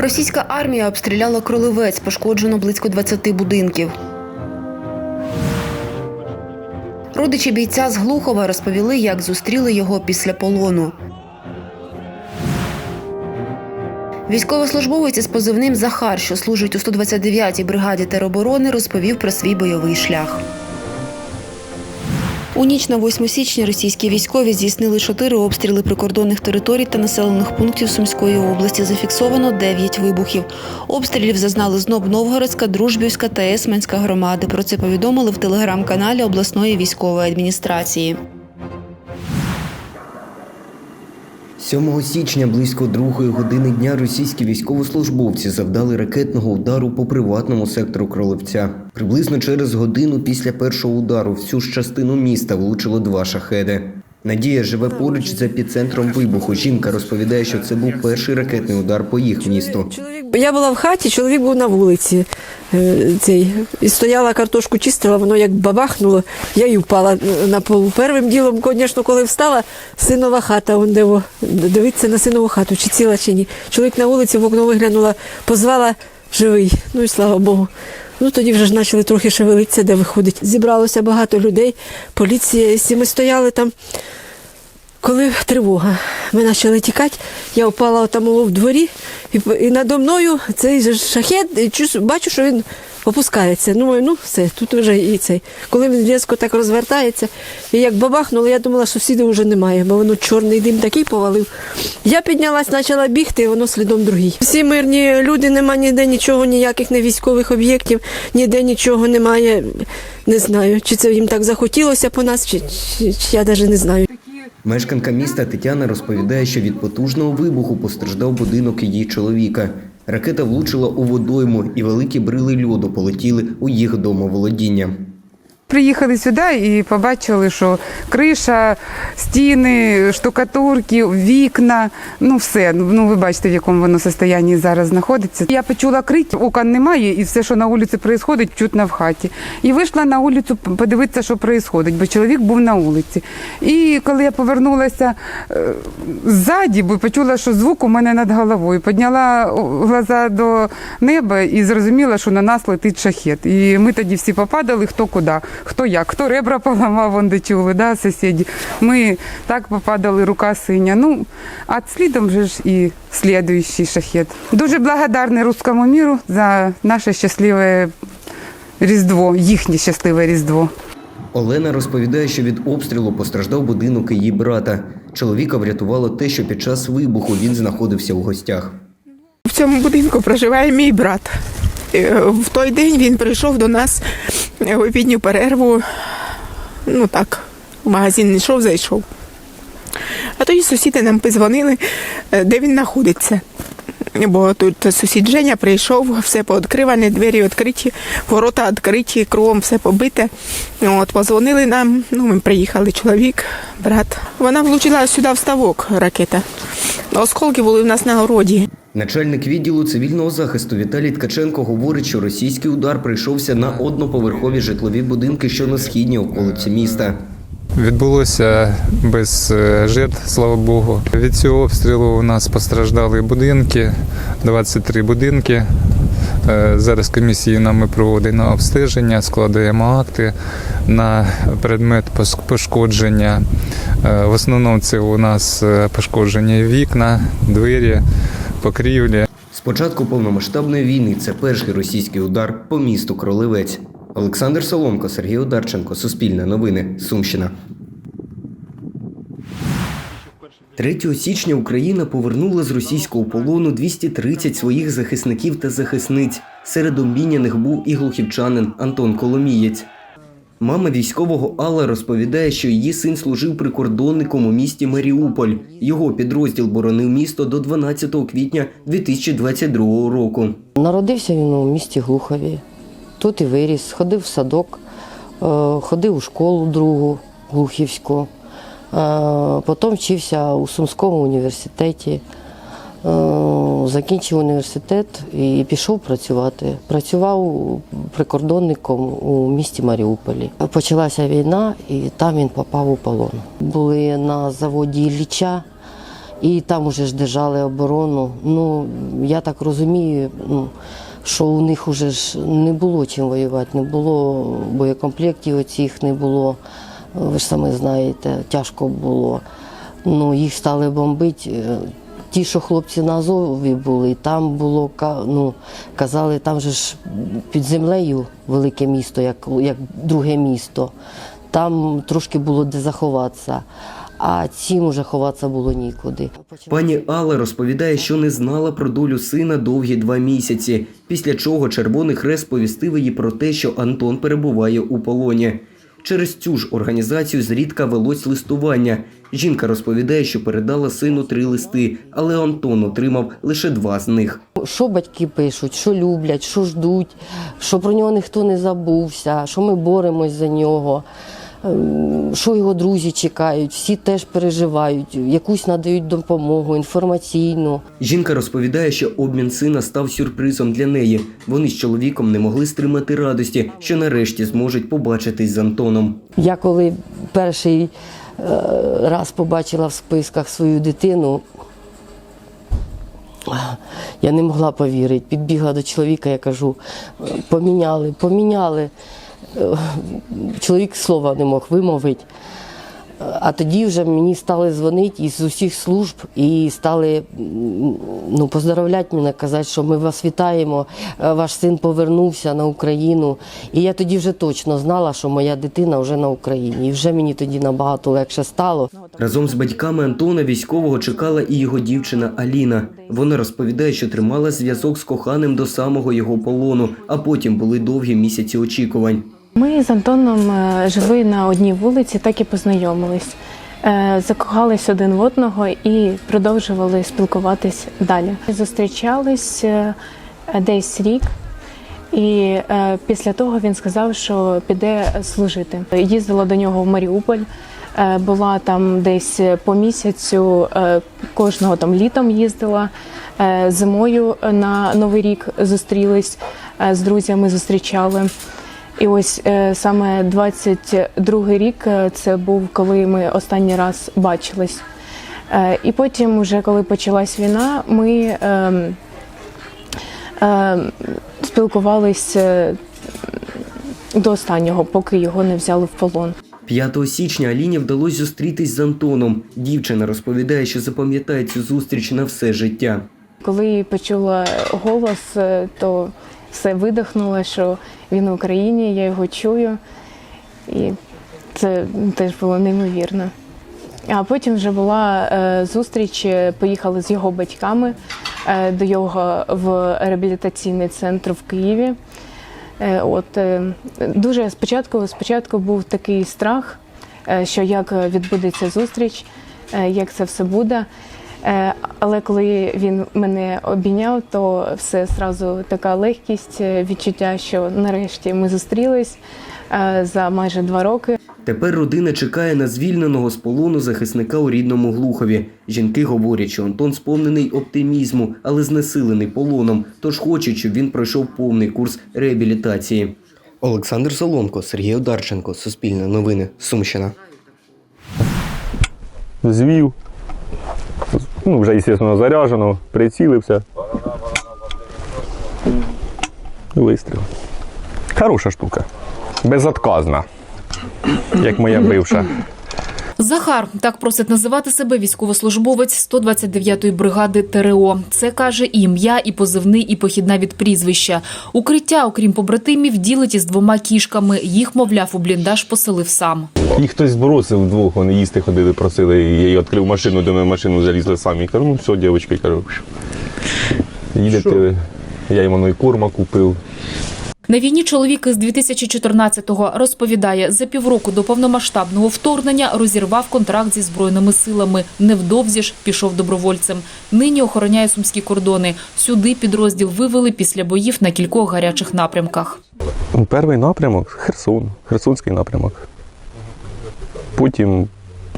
Російська армія обстріляла кролевець, пошкоджено близько 20 будинків. Родичі бійця з Глухова розповіли, як зустріли його після полону. Військовослужбовець із позивним Захар, що служить у 129-й бригаді тероборони, розповів про свій бойовий шлях. У ніч на 8 січня російські військові здійснили чотири обстріли прикордонних територій та населених пунктів Сумської області. Зафіксовано 9 вибухів. Обстрілів зазнали знов Новгородська, Дружбівська та Есменська громади. Про це повідомили в телеграм-каналі обласної військової адміністрації. 7 січня близько другої години дня російські військовослужбовці завдали ракетного удару по приватному сектору Кролевця. Приблизно через годину після першого удару всю ж частину міста влучило два шахеди. Надія живе поруч з епіцентром вибуху. Жінка розповідає, що це був перший ракетний удар по їх місту. Я була в хаті, чоловік був на вулиці. е, Цей, і стояла картошку чистила, воно як бабахнуло, я й впала на полу. Первим ділом, звісно, коли встала, синова хата, он де во, дивиться на синову хату, чи ціла, чи ні. Чоловік на вулиці в окно виглянула, позвала живий. Ну і слава Богу. Ну тоді вже ж почали трохи шевелитися, де виходить. Зібралося багато людей, поліція, всі ми стояли там. Коли тривога, ми почали тікати, я впала там в дворі, і, і надо мною цей же шахет, і чус- бачу, що він опускається. Думаю, ну все, тут вже і цей. Коли він різко так розвертається, і як бабахнуло, я думала, що сусідів вже немає, бо воно чорний дим такий повалив. Я піднялась, почала бігти, і воно слідом другий. Всі мирні люди, нема ніде нічого, ніяких не військових об'єктів, ніде нічого немає. Не знаю, чи це їм так захотілося по нас, чи, чи, чи я навіть не знаю. Мешканка міста Тетяна розповідає, що від потужного вибуху постраждав будинок її чоловіка. Ракета влучила у водойму, і великі брили льоду полетіли у їх домоволодіння. Приїхали сюди і побачили, що криша, стіни, штукатурки, вікна, ну все. Ну ви бачите, в якому воно состоянні зараз знаходиться. Я почула крик, окон немає, і все, що на вулиці відбувається, чутно в хаті. І вийшла на вулицю подивитися, що відбувається, бо чоловік був на вулиці. І коли я повернулася е, ззаді, бо почула, що звук у мене над головою, підняла глаза до неба і зрозуміла, що на нас летить шахет. І ми тоді всі попадали, хто куди, хто як, хто ребра поламав, вон де чули, да, сусіді. Ми так попадали, рука синя. Ну, а слідом же ж і слідуючий шахет. Дуже благодарний руському міру за наше щасливе Різдво, їхнє щасливе Різдво. Олена розповідає, що від обстрілу постраждав будинок її брата. Чоловіка врятувало те, що під час вибуху він знаходився у гостях. В цьому будинку проживає мій брат. Е, В той день він прийшов до нас в обідню перерву. Ну так, в магазин не йшов, зайшов. А тоді сусіди нам позвонили, е, де він знаходиться. Бо тут сусід Женя прийшов, все пооткриване, двері відкриті, ворота відкриті, кругом все побите. От, позвонили нам, ну, ми приїхали, чоловік, брат. Вона влучила сюди в ставок ракета. Осколки були в нас на городі. Начальник відділу цивільного захисту Віталій Ткаченко говорить, що російський удар прийшовся на одноповерхові житлові будинки, що на східній околиці міста. Відбулося без е, жертв, слава Богу. Від цього обстрілу у нас постраждали будинки, 23 будинки. Е, Зараз комісії нами проводить на обстеження, складаємо акти на предмет пошкодження. Е, В основному це у нас пошкоджені вікна, двері, покрівлі. З початку повномасштабної війни це перший російський удар по місту Кролевець. Олександр Соломко, Сергій Одарченко, Суспільне новини, Сумщина. 3 січня Україна повернула з російського полону 230 своїх захисників та захисниць. Серед обміняних був і глухівчанин Антон Коломієць. Мама військового Алла розповідає, що її син служив прикордонником у місті Маріуполь. Його підрозділ боронив місто до 12 квітня 2022 року. Народився він у місті Глухові. Тут і виріс, ходив в садок, е, ходив у школу другу Глухівську. Е, Потім вчився у Сумському університеті. Е, Закінчив університет і пішов працювати. Працював прикордонником у місті Маріуполі. Почалася війна, і там він попав у полон. Були на заводі Ілліча, і там уже ж держали оборону. Ну, я так розумію, ну, що у них уже ж не було чим воювати, не було боєкомплектів оцих, не було. Ви ж самі знаєте, тяжко було. Ну, їх стали бомбити. Ті, що хлопці на Азові були, там було ну, казали, там же ж під землею велике місто, як, як друге місто. Там трошки було де заховатися, а цим уже ховатися було нікуди. Пані Алла розповідає, що не знала про долю сина довгі два місяці, після чого Червоний Хрест повістив її про те, що Антон перебуває у полоні. Через цю ж організацію зрідка велось листування. Жінка розповідає, що передала сину три листи, але Антон отримав лише два з них. Що батьки пишуть, що люблять, що ждуть, що про нього ніхто не забувся, що ми боремось за нього, ем, що його друзі чекають, всі теж переживають, якусь надають допомогу інформаційну. Жінка розповідає, що обмін сина став сюрпризом для неї. Вони з чоловіком не могли стримати радості, що нарешті зможуть побачитись з Антоном. Я коли перший раз побачила в списках свою дитину, я не могла повірити. Підбігла до чоловіка, я кажу, поміняли, поміняли. Е, Чоловік слова не мог вимовити. А тоді вже мені стали дзвонити із усіх служб і стали ну, поздравляти мене, казати, що ми вас вітаємо, е, ваш син повернувся на Україну. І я тоді вже точно знала, що моя дитина вже на Україні. І вже мені тоді набагато легше стало. Разом з батьками Антона військового чекала і його дівчина Аліна. Вона розповідає, що тримала зв'язок з коханим до самого його полону, а потім були довгі місяці очікувань. Ми з Антоном е, жили на одній вулиці, так і познайомились. Е, Закохались один в одного і продовжували спілкуватись далі. Зустрічались е, десь рік, і після того він сказав, що піде служити. Їздила до нього в Маріуполь. Була там десь по місяцю, кожного там літом їздила. Зимою на Новий рік зустрілись з друзями, зустрічали. І ось е, саме 22-й рік е, це був, коли ми останній раз бачились. Е, і потім, вже коли почалась війна, ми е, е, спілкувалися до останнього, поки його не взяли в полон. 5 січня Аліні вдалося зустрітись з Антоном. Дівчина розповідає, що запам'ятає цю зустріч на все життя. Коли почула голос, то все видихнуло, що він в Україні, я його чую. І це теж було неймовірно. А потім вже була е, зустріч, е, поїхали з його батьками е, до його в реабілітаційний центр в Києві. Е, от, е, дуже спочатку, спочатку був такий страх, е, що як відбудеться зустріч, е, як це все буде. Е, Але коли він мене обійняв, то все зразу така легкість, е, відчуття, що нарешті ми зустрілись е, за майже два роки. Тепер родина чекає на звільненого з полону захисника у рідному Глухові. Жінки говорять, що Антон сповнений оптимізму, але знесилений полоном, тож хочуть, щоб він пройшов повний курс реабілітації. Олександр Соломко, Сергій Одарченко, Суспільне новини, Сумщина. звів. Ну, вже, звісно, заряджено, прицілився. Вистріл. Хороша штука. Безотказна. Як моя бивша. Захар так просить називати себе військовослужбовець 129-ї бригади ТРО. Це каже і ім'я, і позивний, і похідна від прізвища. Укриття, окрім побратимів, ділить із двома кішками. Їх, мовляв, у бліндаж поселив сам. Їх хтось збросив вдвох, вони їсти ходили, просили. Я їй відкрив машину, до мене машину залізли самі. Кажу, ну все, дівчатки, кажу. Їдете. Я йому і корма купив. На війні чоловік із 2014-го розповідає, за півроку до повномасштабного вторгнення розірвав контракт зі збройними силами. Невдовзі ж пішов добровольцем. Нині охороняє сумські кордони. Сюди підрозділ вивели після боїв на кількох гарячих напрямках. Ну, Перший напрямок Херсон, Херсонський напрямок. Потім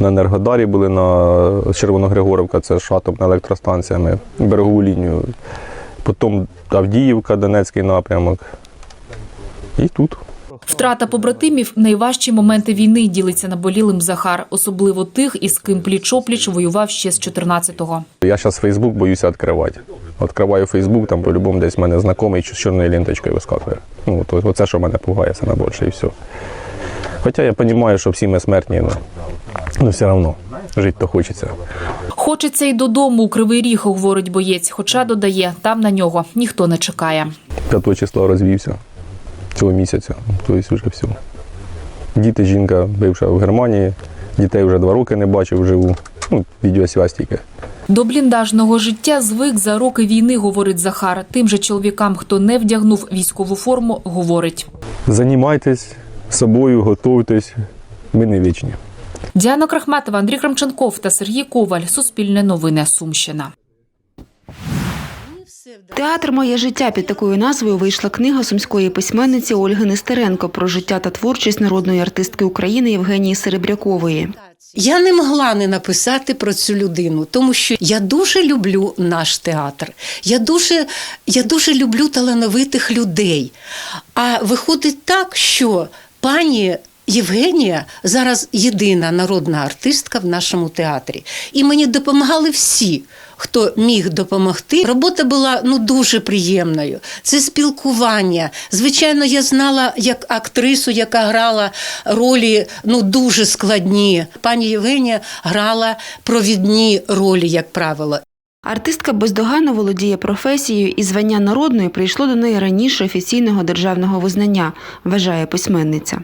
на Енергодарі були на Червоногригоровка, це ж атомна електростанція, ми берегову лінію. Потім Авдіївка, Донецький напрямок. І тут. Втрата побратимів найважчі моменти війни ділиться наболілим Захар, особливо тих, із ким пліч-опліч воював ще з 14-го. Я зараз Фейсбук боюся відкривати. Відкриваю Фейсбук, там по-любому десь в мене знайомий з чорною ленточкою вискакує. Ну, то, оце, що мене пугає саме більше і все. Хоча я розумію, що всі ми смертні, ну, ну все одно жити то хочеться. Хочеться й додому у Кривий Ріг, говорить боєць, хоча додає, там на нього ніхто не чекає. 5 числа розвівся цього місяця, тобто вже все. Діти, жінка бивша в Германії, дітей вже два роки не бачив, живу. Ну, відеосвязь тільки. До бліндажного життя звик за роки війни, говорить Захар. Тим же чоловікам, хто не вдягнув військову форму, говорить. Займайтесь собою, готуйтесь, ми не вічні. Діана Крахматова, Андрій Крамченков та Сергій Коваль. Суспільне новини Сумщина. Театр Моє життя під такою назвою вийшла книга сумської письменниці Ольги Нестеренко про життя та творчість народної артистки України Євгенії Серебрякової. Я не могла не написати про цю людину, тому що я дуже люблю наш театр. Я дуже, я дуже люблю талановитих людей. А виходить так, що пані Євгенія зараз єдина народна артистка в нашому театрі. І мені допомагали всі. Хто міг допомогти, робота була ну дуже приємною. Це спілкування. Звичайно, я знала як актрису, яка грала ролі ну дуже складні. Пані Євгенія грала провідні ролі, як правило. Артистка бездоганно володіє професією, і звання народної прийшло до неї раніше офіційного державного визнання, вважає письменниця.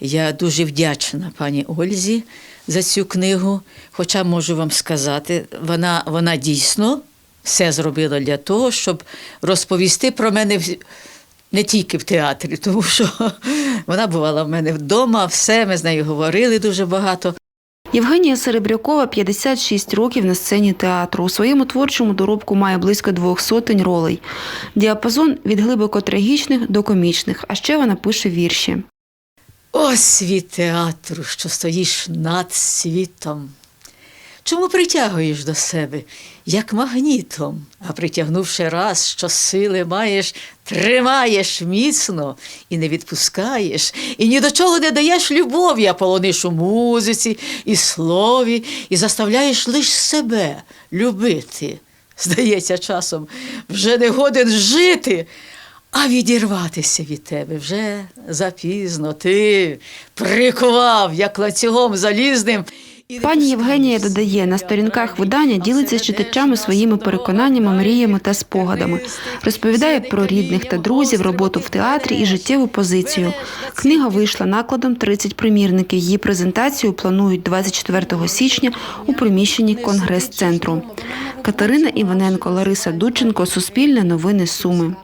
Я дуже вдячна пані Ользі за цю книгу. Хоча можу вам сказати, вона, вона дійсно все зробила для того, щоб розповісти про мене не тільки в театрі, тому що вона бувала в мене вдома, все, ми з нею говорили дуже багато. Євгенія Серебрякова 56 років на сцені театру. У своєму творчому доробку має близько двох сотень ролей. Діапазон від глибоко трагічних до комічних, а ще вона пише вірші. Ось світ театру, що стоїш над світом. Чому притягуєш до себе, як магнітом, а притягнувши раз, що сили маєш, тримаєш міцно і не відпускаєш, і ні до чого не даєш любові, а полониш у музиці і слові, і заставляєш лиш себе любити. Здається, часом вже не годен жити, а відірватися від тебе вже запізно. Ти прикував, як ланцюгом залізним. Пані Євгенія додає, на сторінках видання ділиться з читачами своїми переконаннями, мріями та спогадами. Розповідає про рідних та друзів, роботу в театрі і життєву позицію. Книга вийшла накладом 30 примірників. Її презентацію планують 24 січня у приміщенні Конгрес-центру. Катерина Іваненко, Лариса Дудченко, Суспільне новини Суми.